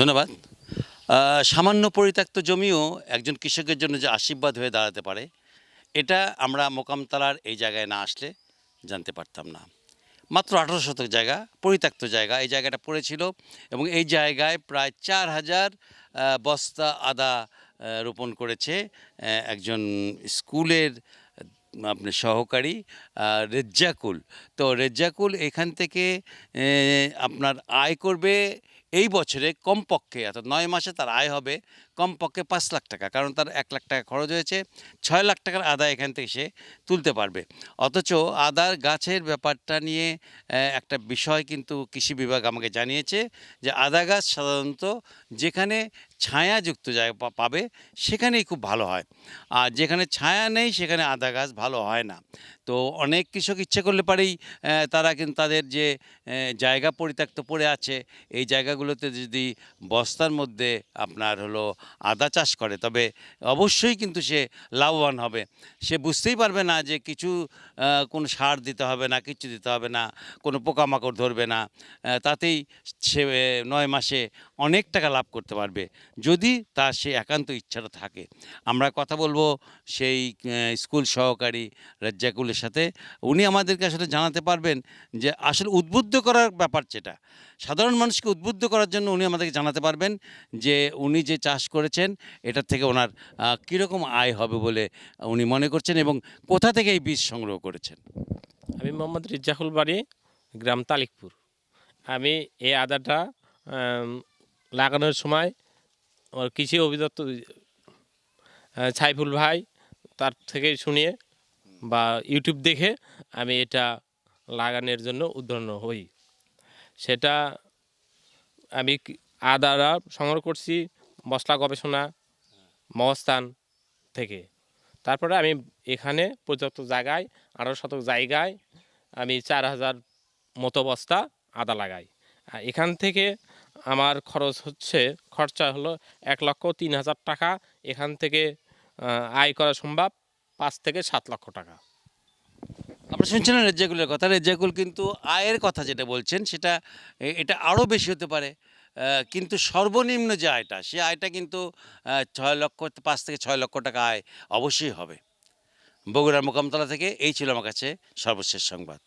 ধন্যবাদ। সামান্য পরিত্যক্ত জমিও একজন কৃষকের জন্য যে আশীর্বাদ হয়ে দাঁড়াতে পারে, এটা আমরা মোকামতলার এই জায়গায় না আসলে জানতে পারতাম না। মাত্র আঠারো শতক জায়গা, পরিত্যক্ত জায়গা। এই জায়গাটা পড়েছিল এবং এই জায়গায় প্রায় চার হাজার বস্তা আদা রোপণ করেছে একজন স্কুলের আপনি সহকারী রেজ্জাকুল। তো রেজ্জাকুল এখান থেকে আপনার আয় করবে এই বছরে কমপক্ষে, অর্থাৎ নয় মাসে তার আয় হবে কমপক্ষে পাঁচ লাখ টাকা। কারণ তার এক লাখ টাকা খরচ হয়েছে, ছয় লাখ টাকার আদা এখান থেকে সে তুলতে পারবে। অথচ আদার গাছের ব্যাপারটা নিয়ে একটা বিষয় কিন্তু কৃষি বিভাগ আমাকে জানিয়েছে যে, আদা গাছ সাধারণত যেখানে ছায়াযুক্ত জায়গা পাবে, সেখানেই খুব ভালো হয়। আর যেখানে ছায়া নেই, সেখানে আদা গাছ ভালো হয় না। তো অনেক কৃষক ইচ্ছে করলে পারেই তারা কিন্তু তাদের যে জায়গা পরিত্যক্ত পড়ে আছে, এই জায়গাগুলোতে যদি বস্তার মধ্যে আপনার হলো আদা চাষ করে, তবে অবশ্যই কিন্তু সে লাভবান হবে। সে বুঝতেই পারবে না যে কিছু কোনো সার দিতে হবে না কিছু দিতে হবে না, কোনো পোকামাকড় ধরবে না তাতেই সে নয় মাসে অনেক টাকা লাভ করতে পারবে। যদি তার সে একান্ত ইচ্ছাটা থাকে। আমরা কথা বলব সেই স্কুল সহকারী রাজ্জাকুলের সাথে। উনি আমাদেরকে আসলে জানাতে পারবেন যে আসলে উদ্বুদ্ধ করার ব্যাপার যেটা। সাধারণ মানুষকে উদ্বুদ্ধ করার জন্য উনি আমাদেরকে জানাতে পারবেন যে উনি যে চাষ করেছেন, এটার থেকে ওনার কীরকম আয় হবে বলে উনি মনে করছেন এবং কোথা থেকে এই বীজ সংগ্রহ করেছেন? আমি মোহাম্মদ রিজ্জাকুল বাড়ি, গ্রাম তালিকপুর। আমি এই আদাটা লাগানোর সময় আমার কৃষি অভিদপ্তর আহ, ছাইফুল ভাই তার থেকে শুনিয়ে বা ইউটিউব দেখে আমি এটা লাগানোর জন্য উদ্বন্ন হই। সেটা আমি আদারা সংগ্রহ করছি মশলা গবেষণা মহস্থান থেকে। তারপরে আমি এখানে পর্যাপ্ত জায়গায় আঠারো শতক জায়গায় আমি চার হাজার মতো বস্তা আদা লাগাই। এখান থেকে আমার খরচ হচ্ছে, খরচা হলো এক লক্ষ তিন হাজার টাকা। এখান থেকে আয় করা সম্ভব পাঁচ থেকে সাত লক্ষ টাকা। আপনারা শুনছেন রেজ্জাকুলের কথা। রেজ্জাকুল কিন্তু আয়ের কথা যেটা বলছেন, সেটা এটা আরও বেশি হতে পারে। কিন্তু সর্বনিম্ন যে আয়টা, সে আয়টা কিন্তু ছয় লক্ষ, পাঁচ থেকে ছয় লক্ষ টাকা আয় অবশ্যই হবে। বগুড়ার মোকামতলা থেকে এই ছিল আমার কাছে সর্বশেষ সংবাদ।